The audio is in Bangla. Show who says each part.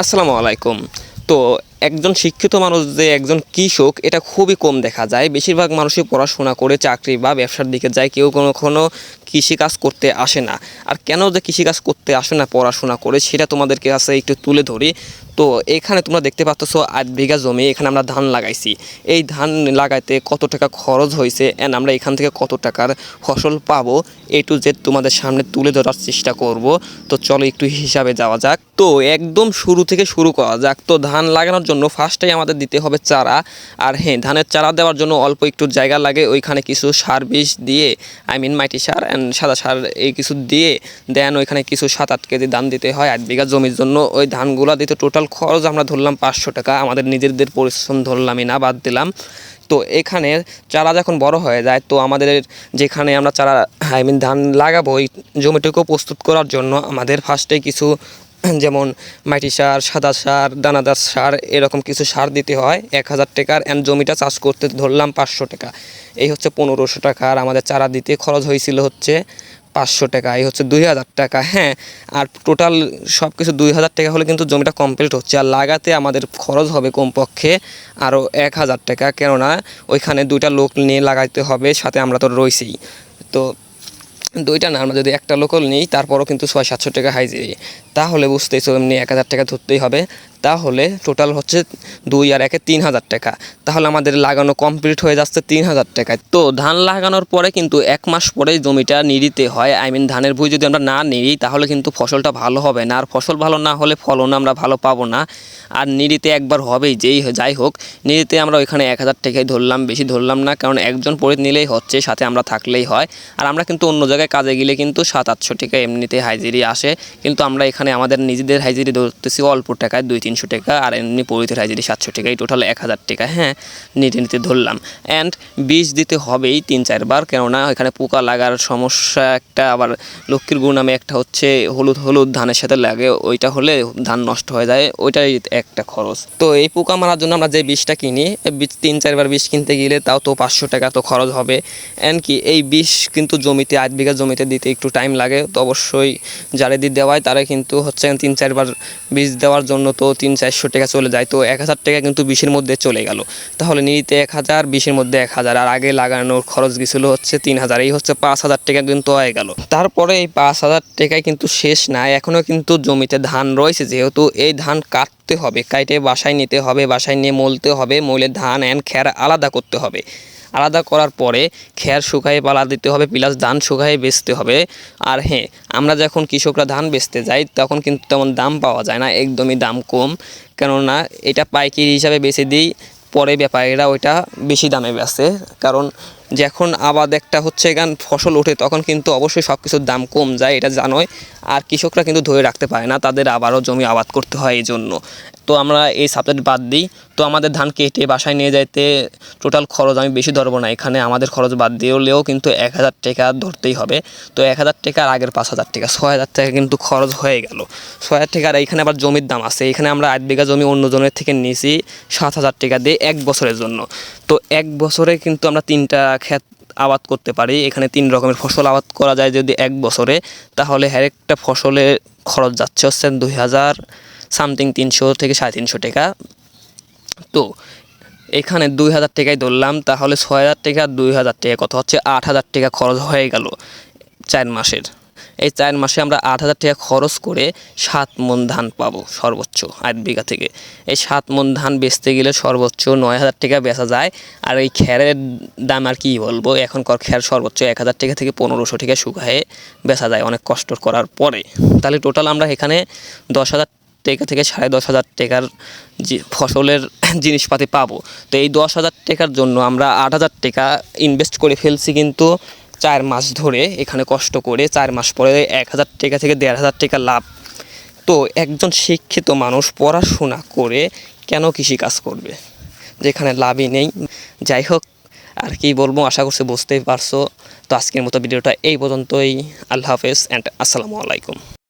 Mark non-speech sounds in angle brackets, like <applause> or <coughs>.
Speaker 1: আসসালামু আলাইকুম। তো একজন শিক্ষিত মানুষ যে একজন কৃষক, এটা খুবই কম দেখা যায়। বেশিরভাগ মানুষই পড়াশোনা করে চাকরি বা ব্যবসার দিকে যায়, কেউ কোনো কোনো কৃষিকাজ করতে আসে না। আর কেন যে কৃষিকাজ করতে আসে না, পড়াশোনা করে, সেটা তোমাদেরকে কাছে একটু তুলে ধরি। তো এখানে তোমরা দেখতে পাচ্ছ, আট বিঘা জমি, এখানে আমরা ধান লাগাইছি। এই ধান লাগাইতে কত টাকা খরচ হয়েছে অ্যান্ড আমরা এখান থেকে কত টাকার ফসল পাবো, এ টু জেড তোমাদের সামনে তুলে ধরার চেষ্টা করব। তো চলো একটু হিসাবে যাওয়া যাক। তো একদম শুরু থেকে শুরু করা যাক। তো ধান লাগানোর জন্য ফার্স্টেই আমাদের দিতে হবে চারা। আর হ্যাঁ ধানের চারা দেওয়ার জন্য অল্প একটু জায়গা লাগে, ওইখানে কিছু সার বিষ দিয়ে আই মিন মাটি সার অ্যান্ড সাদা সার এই কিছু দিয়ে দেন ওইখানে কিছু সাত আট কেজি ধান দিতে হয় এক বিঘা জমির জন্য। ওই ধানগুলো দিতে টোটাল খরচ আমরা ধরলাম পাঁচশো টাকা, আমাদের নিজেদের পরিশ্রম ধরলামই না বাদ দিলাম। তো এখানে চারা যখন বড় হয়ে যায়, তো আমাদের যেখানে আমরা চারা আই মিন ধান লাগাবো, ওই জমিটুকু প্রস্তুত করার জন্য আমাদের ফার্স্টে কিছু যেমন মাটি সার, সাদা সার, দানাদার সার, এরকম কিছু সার দিতে হয়। এক হাজার টাকার অ্যান্ড জমিটা চাষ করতে ধরলাম পাঁচশো টাকা। এই হচ্ছে পনেরোশো টাকা আর আমাদের চারা দিতে খরচ হয়েছিল হচ্ছে পাঁচশো টাকা। এই হচ্ছে দুই হাজার টাকা হ্যাঁ। আর টোটাল সব কিছু দুই হাজার টাকা হলে কিন্তু জমিটা কমপ্লিট হচ্ছে। আর লাগাতে আমাদের খরচ হবে কমপক্ষে আরও এক হাজার টাকা। কেননা ওইখানে দুইটা লোক নিয়ে লাগাইতে হবে, সাথে আমরা তো রয়েছেই। তো দুইটা না, আমরা যদি একটা লোকাল নিই, তারপরও কিন্তু ছয় সাতশো টাকা হাইজিরি তাহলে বুঝতেছো এমনি এক হাজার টাকা ধরতেই হবে। তাহলে টোটাল হচ্ছে দুই আর একে তিন হাজার টাকা। তাহলে আমাদের লাগানো কমপ্লিট হয়ে যাচ্ছে তিন হাজার টাকায়। তো ধান লাগানোর পরে কিন্তু এক মাস পরেই জমিটা নিড়িতে হয়। আই মিন ধানের ভুঁই যদি আমরা না নিড়ি তাহলে কিন্তু ফসলটা ভালো হবে না। আর ফসল ভালো না হলে ফলন আমরা ভালো পাবো না। আর নিড়িতে একবার হবেই, যেই যাই হোক। নিড়িতে আমরা ওইখানে এক হাজার টাকায় ধরলাম, বেশি ধরলাম না। কারণ একজন পরে নিলেই হচ্ছে, সাথে আমরা থাকলেই হয়। আর আমরা কিন্তু অন্য জায়গায় কাজে গেলে কিন্তু সাত আটশো টাকা এমনিতে হাইজিরি আসে। কিন্তু আমরা এখানে আমাদের নিজেদের হাইজিরি ধরতেছি অল্প টাকায়, দুই তিনশো টাকা আর এমনি পরিতের হাইজিরি সাতশো টাকা, এই টোটাল এক হাজার টাকা হ্যাঁ নিতে নিতে ধরলাম। অ্যান্ড বীজ দিতে হবেই তিন চারবার, কেননা এখানে পোকা লাগার সমস্যা একটা, আবার লক্ষ্মীর গুণ নামে একটা হচ্ছে হলুদ হলুদ ধানের সাথে লাগে, ওইটা হলে ধান নষ্ট হয়ে যায়, ওইটাই একটা খরচ। তো এই পোকা মারার জন্য আমরা যে বীজটা কিনি বীজ তিন চারবার বীজ কিনতে গেলে তাও তো পাঁচশো টাকা তো খরচ হবে। অ্যান্ড কি, এই বিষ কিন্তু জমিতে, আট বিঘা জমিতে দিতে একটু টাইম লাগে, তো অবশ্যই যারা দিয়ে দেওয়ায় তারা কিন্তু হচ্ছে তিন চারবার বীজ দেওয়ার জন্য তো তিন চারশো টাকা চলে যায়। তো এক হাজার টাকা কিন্তু বিশের মধ্যে চলে গেল। তাহলে নিতে এক হাজার, বিশের মধ্যে এক হাজার। আর আগে লাগানোর খরচ গেছিল হচ্ছে তিন হাজার। এই হচ্ছে পাঁচ হাজার টাকা কিন্তু হয়ে গেল। তারপরে এই পাঁচ হাজার টাকায় কিন্তু শেষ না। এখনও কিন্তু জমিতে ধান রয়েছে। যেহেতু এই ধান কাটতে হবে, কাইটে বাসায় নিতে হবে, বাসায় নিয়ে মলতে হবে। মলে ধান অ্যান্ড খ্যার আলাদা করতে হবে। আলাদা করার পরে খ্যার শুকায়ে পালা দিতে হবে, প্লাস ধান শুকায়ে বেচতে হবে। আর হ্যাঁ আমরা যখন কৃষকরা ধান বেচতে যাই, তখন কিন্তু তেমন দাম পাওয়া যায় না, একদমই দাম কম। কেননা এটা পাইকারি হিসাবে বেছে দিই, পরে ব্যাপারীরা ওইটা বেশি দামে বেচে। কারণ যখন আবাদ একটা হচ্ছে গান, ফসল ওঠে, তখন কিন্তু অবশ্যই সব কিছুর দাম কম যায়, এটা জানোই। আর কৃষকরা কিন্তু ধরে রাখতে পারে না, তাদের আবারও জমি আবাদ করতে হয় এই জন্য তো আমরা এই সাবজেক্ট বাদ দিই। তো আমাদের ধান কেটে বাসায় নিয়ে যাইতে টোটাল খরচ আমি বেশি ধরবো না, এখানে আমাদের খরচ বাদ দিলেও কিন্তু এক হাজার টাকা ধরতেই হবে। তো এক হাজার টাকা আর আগের পাঁচ হাজার টাকা, ছয় হাজার টাকা কিন্তু খরচ হয়ে গেল। ছয় হাজার টাকা আর এইখানে আবার জমির দাম আছে, এখানে আমরা আট বিঘা জমি অন্য জনের থেকে নিয়েছি সাত হাজার টাকা দিয়ে এক বছরের জন্য। তো এক বছরে কিন্তু আমরা তিনটা ক্ষেত আবাদ করতে পারি, এখানে তিন রকমের ফসল আবাদ করা যায় যদি এক বছরে, তাহলে হের একটা ফসলে খরচ যাচ্ছে হচ্ছে দুই হাজার সামথিং তিনশো থেকে সাড়ে তিনশো টাকা। তো এখানে দুই হাজার টাকায় ধরলাম, তাহলে ছয় হাজার টাকা দুই হাজার টাকা কত হচ্ছে আট হাজার টাকা খরচ হয়ে গেল চার মাসের। এই চার মাসে আমরা আট হাজার টাকা খরচ করে সাত মন ধান পাবো সর্বোচ্চ আট বিঘা থেকে। এই সাত মন ধান বেচতে গেলে সর্বোচ্চ নয় হাজার টাকা বেচা যায়। আর এই খ্যারের দাম আর কি বলব? এখনকার খ্যার সর্বোচ্চ এক হাজার টাকা থেকে পনেরোশো টাকা শুকায়ে বেচা যায় অনেক কষ্ট করার পরে। তাহলে টোটাল আমরা এখানে দশ হাজার টাকা থেকে সাড়ে দশ হাজার টাকার যে ফসলের <coughs> জিনিসপাতি পাবো। তো এই দশ হাজার টাকার জন্য আমরা আট হাজার টাকা ইনভেস্ট করে ফেলছি কিন্তু চার মাস ধরে এখানে কষ্ট করে চার মাস পরে এক হাজার টাকা থেকে দেড় হাজার টাকা লাভ। তো একজন শিক্ষিত মানুষ পড়াশোনা করে কেন কৃষি কাজ করবে? যেখানে লাভই নেই। যাই হোক, আর কি বলব, আশা করছি বুঝতেই পারছ। তো আজকের মতো ভিডিওটা এই পর্যন্তই। আল্লাহ হাফেজ অ্যান্ড আসসালামু আলাইকুম।